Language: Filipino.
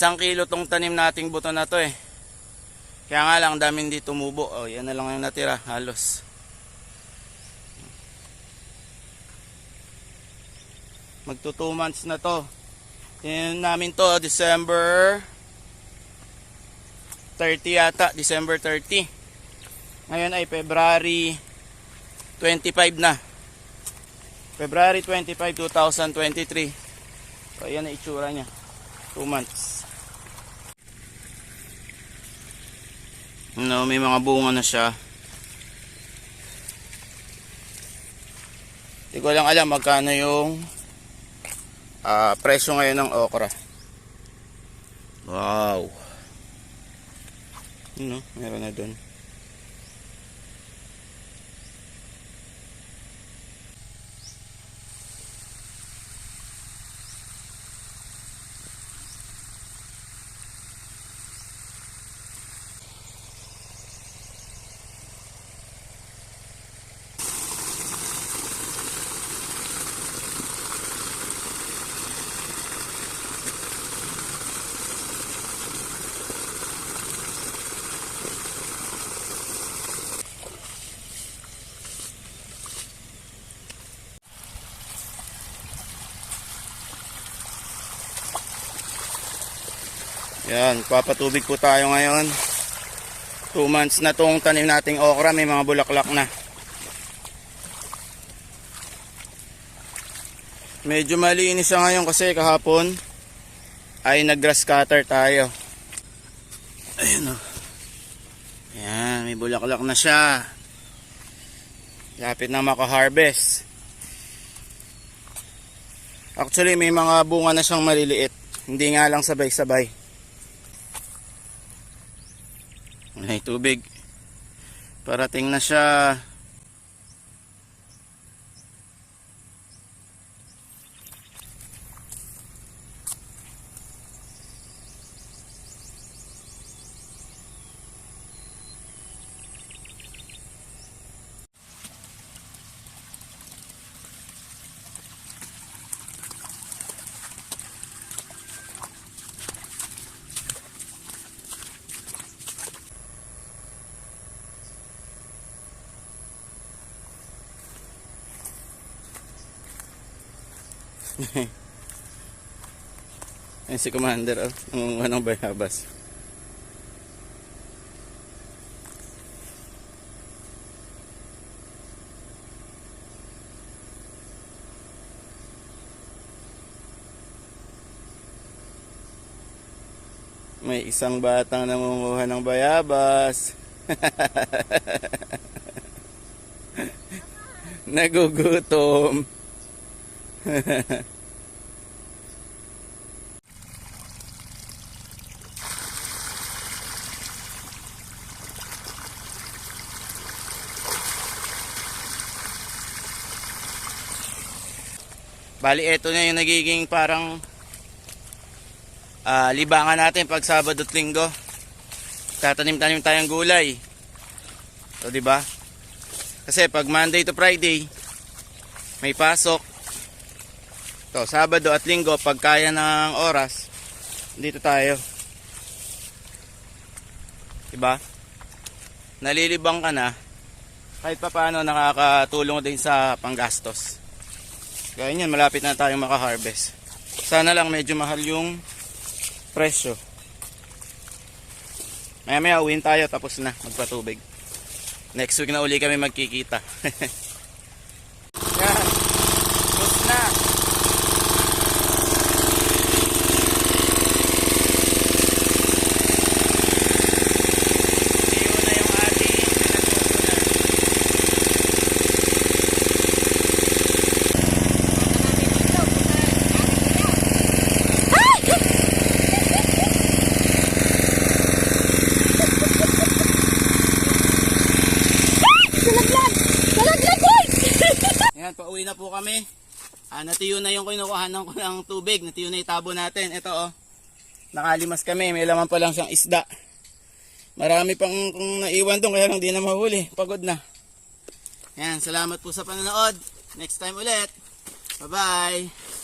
Isang kilo tong tanim nating buto na to eh. Kaya nga lang, ang dami hindi tumubo. Oh, yan na lang yung natira, halos. Magto 2 months na to. Yan namin to, December 30 yata, December 30. Ngayon ay February 25 na. February 25, 2023. So, ayan na itsura niya. 2 months. No, may mga bunga na siya. Hindi ko lang alam magkano yung ah, presyo ngayon ng okra. Wow. Ano, meron na doon. Yan, papatubig po tayo ngayon. 2 months na tong tanim nating okra, may mga bulaklak na. Medyo malinis siya ngayon kasi kahapon ay nag-grass cutter tayo. Ayun o. Yan, may bulaklak na siya. Lapit na maka-harvest. Actually, may mga bunga na siyang maliliit. Hindi nga lang sabay-sabay. May tubig. Parating na siya. Ayun si Commander, oh. Nangunguha ng bayabas. May isang batang nangunguha ng bayabas. Nagugutom. Bali, eto na yung nagiging parang ah, libangan natin pag Sabado at Linggo. Tatanim-tanim tayong gulay. O, di ba? Kasi pag Monday to Friday, may pasok. To, Sabado at Linggo, pag kaya ng oras, dito tayo. Di ba? Nalilibang ka na, kahit pa paano nakakatulong din sa panggastos. Kaya yan, malapit na tayong maka-harvest. Sana lang medyo mahal yung presyo. Maya maya uwin tayo tapos na magpatubig. Next week na uli kami magkikita. yan. Tapos na. Iyon na yung ating pinagkukunan. Salaglag! Salaglag, boy! Ayan, pauwi na po kami. Ah, natiyo na yung kinukuhanan ko ng tubig. Natiyo na itabo natin. Ito oh. Nakalimas kami. May laman pa lang siyang isda. Marami pang kung naiwan doon kaya lang di na mahuli. Pagod na. Ayan, salamat po sa panonood. Next time ulit. Bye-bye.